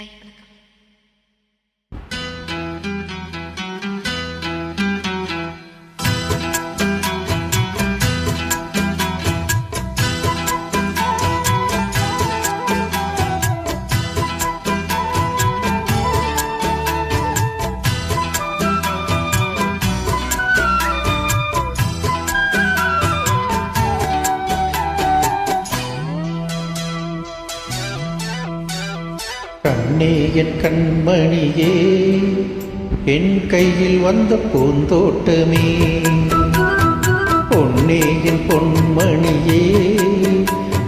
Bye. Vanakkam. கண்ணே என் கண்மணியே என் கையில் வந்த பூந்தோட்டமே. பொன்னே என் பொன்மணியே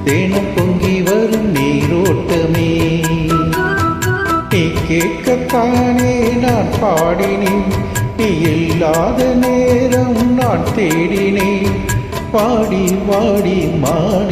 தேனம் பொங்கி வரும் நீரோட்டமே. நீ கேட்கத்தானே நான் பாடினேன். நீ இல்லாத நேரம் நான் தேடினேன். பாடி வாடி மாடி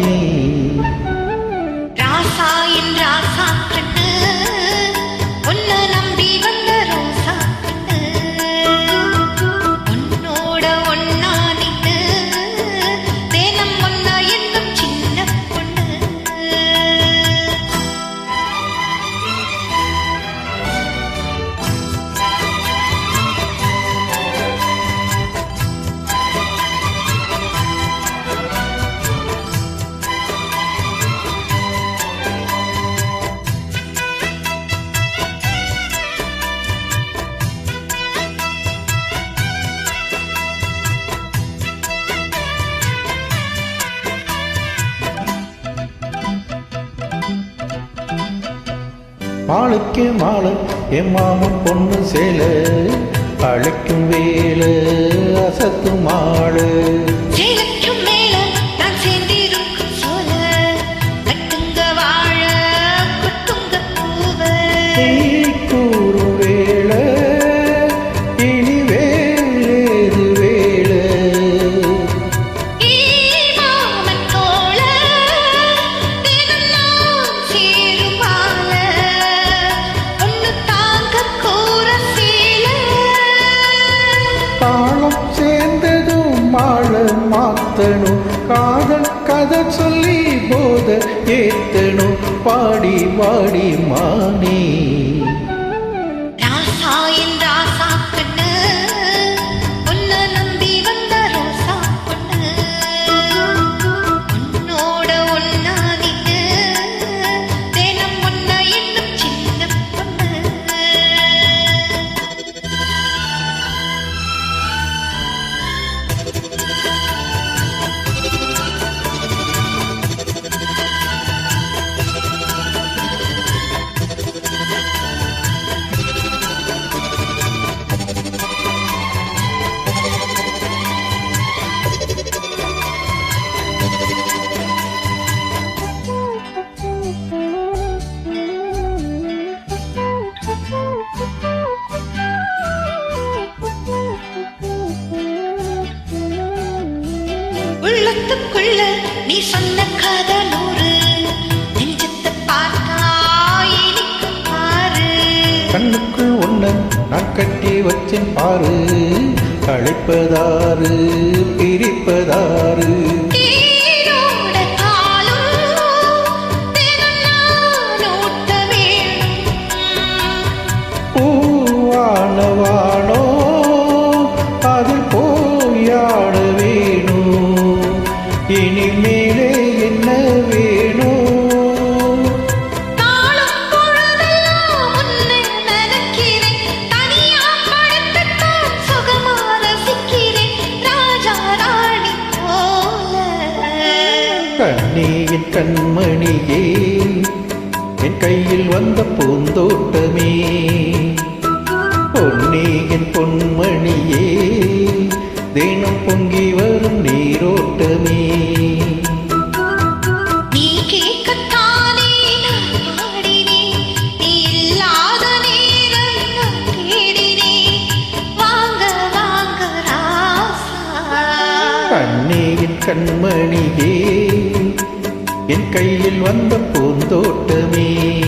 மாலைக்கு மாலை என் மாமன் பொண்ணு சேல. அழைக்கும் வேலை அசத்தும் மாடு மாத்தணும் காதல் கதை சொல்லி போத ஏத்தணும். பாடி பாடி மானே. நீ சொன்ன கதை நூறு நெஞ்சத்தை பார்த்தா இனிக்கும் பாரு. கண்ணுக்குள் ஒண்ணு நான் கட்டி வச்சேன் பாரு. ஓட்ட வேணும் பூவானவானோ அதில் போயாட வேணும். இனிமேலே கண்மணியே என் கையில் வந்த பூந்தோட்டமே. பொன்னே என் பொன்மணியே தினம் பொங்கி வரும் நீரோட்டமே. நான் என் கையில் வந்த பூந்தோட்டமே.